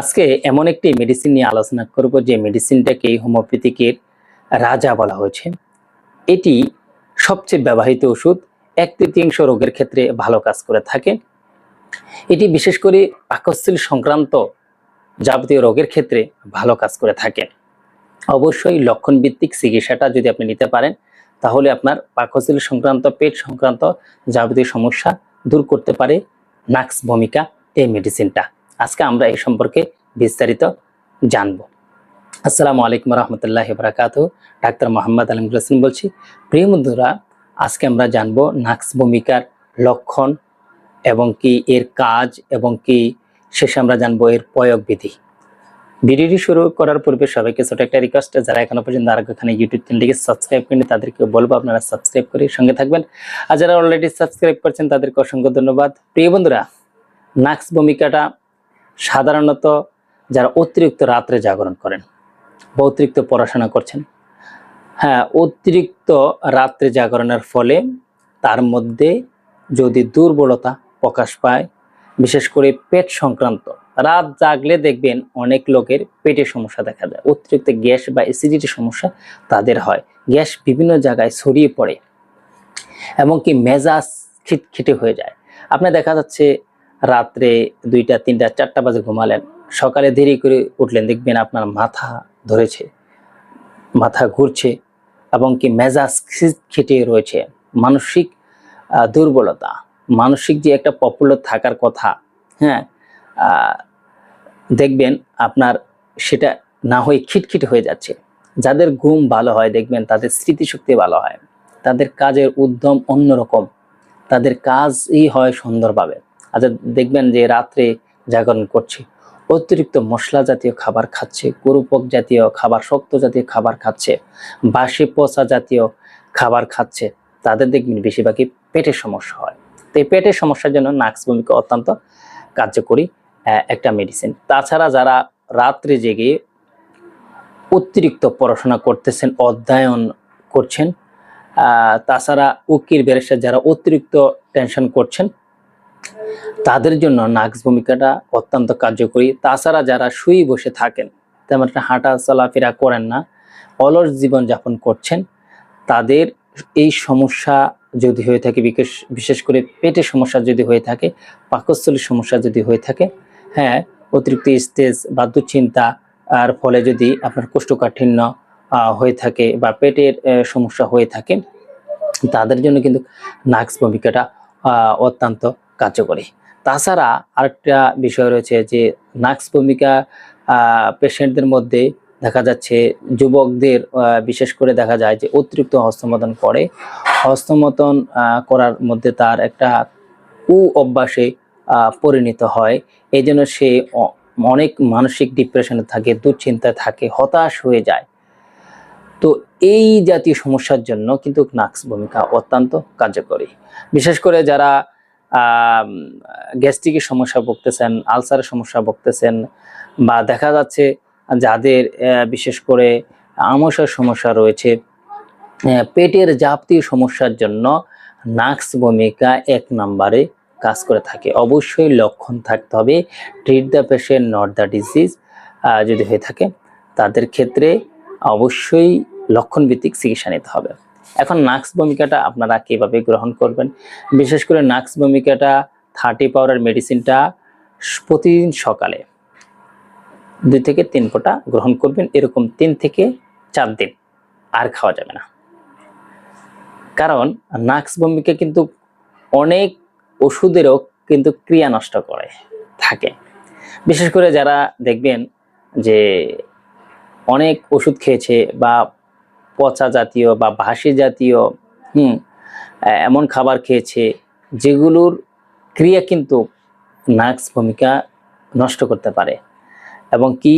আজকে এমন একটি মেডিসিন নিয়ে আলোচনা করব যে মেডিসিনটাকে হোমিওপ্যাথিকের রাজা বলা হয়েছে। এটি সবচেয়ে ব্যবহৃত ওষুধ, এক তৃতীয়াংশ রোগের ক্ষেত্রে ভালো কাজ করে থাকে। এটি বিশেষ করে পাকস্থলী সংক্রান্ত যাবতীয় রোগের ক্ষেত্রে ভালো কাজ করে থাকে। অবশ্যই লক্ষণ ভিত্তিক চিকিৎসাটা যদি আপনি নিতে পারেন, তাহলে আপনার পাকস্থলী সংক্রান্ত, পেট সংক্রান্ত যাবতীয় সমস্যা দূর করতে পারে। নাক্স ভূমিকা এই মেডিসিনটা আজকে আমরা এই সম্পর্কে বিস্তারিত জানব। আসসালামু আলাইকুম রহমতুল্লাহ বরাকাত ডাক্তার মোহাম্মদ আলম হোসেন বলছি, প্রিয় বন্ধুরা, আজকে আমরা জানব নাক্স ভূমিকার লক্ষণ এবং কি এর কাজ এবং কি শেষে আমরা জানব এর প্রয়োগ বিধি ভিডিওটি শুরু করার পূর্বে সবাইকে ছোট একটা রিকোয়েস্ট যারা এখনও পর্যন্ত আর এখানে ইউটিউব চ্যানেলটিকে সাবস্ক্রাইব করেনি তাদেরকে বলব আপনারা সাবস্ক্রাইব করে সঙ্গে থাকবেন। আর যারা অলরেডি সাবস্ক্রাইব করছেন, তাদেরকে অসংখ্য ধন্যবাদ। প্রিয় বন্ধুরা, নাক্স ভূমিকাটা সাধারণত যারা অতিরিক্ত রাত্রে জাগরণ করেন বা অতিরিক্ত পড়াশোনা করছেন হ্যাঁ অতিরিক্ত রাত্রে জাগরণের ফলে তার মধ্যে যদি দুর্বলতা প্রকাশ পায়, বিশেষ করে পেট সংক্রান্ত, রাত জাগলে দেখবেন অনেক লোকের পেটে সমস্যা দেখা যায়। অতিরিক্ত গ্যাস বা অ্যাসিডিটি সমস্যা তাদের হয়। গ্যাস বিভিন্ন জায়গায় ছড়িয়ে পড়ে এমনকি মেজাজ খিটখিটে হয়ে যায়। আপনার দেখা যাচ্ছে রাত্রে দুইটা, তিনটা, চারটা বাজে ঘুমালেন। সকালে দেরি করে উঠলেন, দেখবেন আপনার মাথা ধরেছে, মাথা ঘুরছে এবং কি মেজাজ খিটে রয়েছে। মানসিক দুর্বলতা, মানসিক যে একটা পপুলার থাকার কথা হ্যাঁ দেখবেন আপনার সেটা না হয়ে খিটখিট হয়ে যাচ্ছে। যাদের ঘুম ভালো হয়, দেখবেন তাদের স্মৃতিশক্তি ভালো হয়। তাদের কাজের উদ্যম অন্যরকম। তাদের কাজই হয় সুন্দরভাবে। আচ্ছা দেখবেন যে রাত্রে জাগরণ করছে, অতিরিক্ত মশলা জাতীয় খাবার খাচ্ছে, গরুপক জাতীয় খাবার, শক্ত জাতীয় খাবার খাচ্ছে, বাসি পচা জাতীয় খাবার খাচ্ছে, তাদের দেখবেন বেশিরভাগই পেটের সমস্যা হয়। তো এই পেটের সমস্যার জন্য নাক্স ভূমিকা অত্যন্ত কার্যকরী একটা মেডিসিন তাছাড়া যারা রাত্রে জেগে অতিরিক্ত পড়াশোনা করতেছেন, অধ্যয়ন করছেন তাছাড়া উকিল, ব্যারিস্টার যারা অতিরিক্ত টেনশন করছেন তাদের জন্য নাক্স ভূমিকাটা অত্যন্ত কার্যকরী। তাছাড়া যারা শুয়ে বসে থাকেন, তেমন একটা হাঁটা চলাফেরা করেন না, অলস জীবন যাপন করছেন, তাদের এই সমস্যা যদি হয়ে থাকে বিশেষ বিশেষ করে পেটের সমস্যা যদি হয়ে থাকে, পাকস্থলীর সমস্যা যদি হয়ে থাকে হ্যাঁ অতিরিক্ত স্টেজ বা দুশ্চিন্তা আর ফলে যদি আপনার কোষ্ঠকাঠিন্য হয়ে থাকে বা পেটের সমস্যা হয়ে থাকে, তাদের জন্য কিন্তু নাক্স ভূমিকাটা অত্যন্ত কার্যকরী। তাছাড়া আরেকটা বিষয় রয়েছে যে নাক্স ভূমিকা পেশেন্টদের মধ্যে দেখা যাচ্ছে যুবকদের বিশেষ করে দেখা যায় যে অতিরিক্ত হস্তমতন করে। হস্তমতন করার মধ্যে তার একটা কু অভ্যাসে পরিণত হয়। এই জন্য সে অনেক মানসিক ডিপ্রেশনে থাকে, দুশ্চিন্তায় থাকে, হতাশ হয়ে যায়। তো এই জাতীয় সমস্যার জন্য কিন্তু নাক্স ভূমিকা অত্যন্ত কার্যকরী। বিশেষ করে যারা গ্যাস্ট্রিকের সমস্যা ভুগতেছেন, আলসারের সমস্যা ভুগতেছেন, বা দেখা যাচ্ছে যাদের বিশেষ করে আমসার সমস্যা রয়েছে পেটের যাবতীয় সমস্যার জন্য নাক্স ভূমিকা এক নম্বরে কাজ করে থাকে। অবশ্যই লক্ষণ থাকতে হবে। Treat the patient not the disease যদি হয়ে থাকে, তাদের ক্ষেত্রে অবশ্যই লক্ষণভিত্তিক চিকিৎসা নিতে হবে। এখন নাক্স ভূমিকাটা আপনারা কীভাবে গ্রহণ করবেন? বিশেষ করে নাক্স ভূমিকাটা থার্টি পাওয়ারের মেডিসিনটা প্রতিদিন সকালে দুই থেকে তিন ফোঁটা গ্রহণ করবেন। এরকম তিন থেকে চার দিন আর খাওয়া যাবে না। কারণ নাক্স ভূমিকা কিন্তু অনেক ওষুধেরও কিন্তু ক্রিয়া নষ্ট করে, থাকে। বিশেষ করে যারা দেখবেন যে অনেক ওষুধ খেয়েছে বা পচা জাতীয় বা ভাসি জাতীয়, হুম এমন খাবার খেয়েছে যেগুলোর ক্রিয়া কিন্তু নাক্স ভূমিকা নষ্ট করতে পারে এবং কি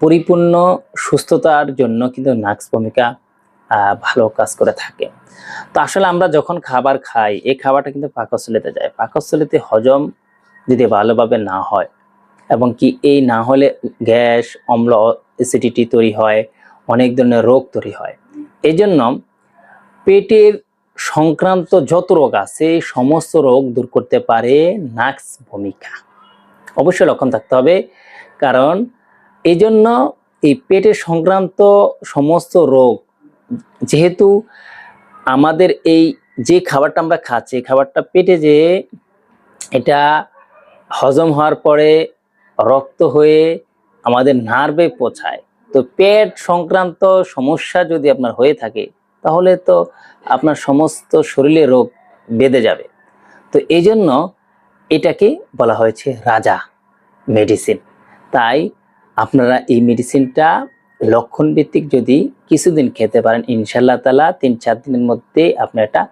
পরিপূর্ণ সুস্থতার জন্য কিন্তু নাক্স ভূমিকা ভালো কাজ করে থাকে। তো আসলে আমরা যখন খাবার খাই এই খাবারটা কিন্তু পাকস্থলিতে যায়। পাকস্থলিতে হজম যদি ভালোভাবে না হয় এবং কি এই না হলে গ্যাস, অম্ল অ্যাসিডিটি তৈরি হয় অনেক ধরনের রোগ তৈরি হয়। এই জন্য পেটের সংক্রান্ত যত রোগ আছে সমস্ত রোগ দূর করতে পারে নাক্স ভূমিকা। অবশ্যই লক্ষণ থাকতে হবে, কারণ এই জন্য এই পেটে সংক্রান্ত সমস্ত রোগ, যেহেতু আমাদের এই যে খাবারটা আমরা খাচ্ছি খাবারটা পেটে যে এটা হজম হওয়ার পরে রক্ত হয়ে আমাদের নার্ভে পৌঁছায় তো পেট সংক্রান্ত সমস্যা যদি আপনার হয়ে থাকে, তাহলে তো আপনার সমস্ত শরীরে রোগ বেঁধে যাবে। তো এই জন্য এটাকে বলা হয়েছে রাজা মেডিসিন। তাই আপনারা এই মেডিসিনটা লক্ষণ ভিত্তিক যদি কিছুদিন খেতে পারেন ইনশাল্লাহ তালা তিন চার দিনের মধ্যে আপনি এটা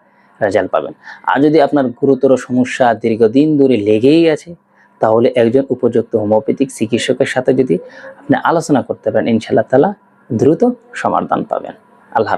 রেজাল্ট পাবেন। আর যদি আপনার গুরুতর সমস্যা দীর্ঘদিন ধরে লেগেই আছে তাহলে একজন উপযুক্ত হোমিওপ্যাথিক চিকিৎসকের সাথে যদি আপনি আলোচনা করতে পারেন ইনশাল্লাহ তালা দ্রুত সমাধান পাবেন। আল্লাহ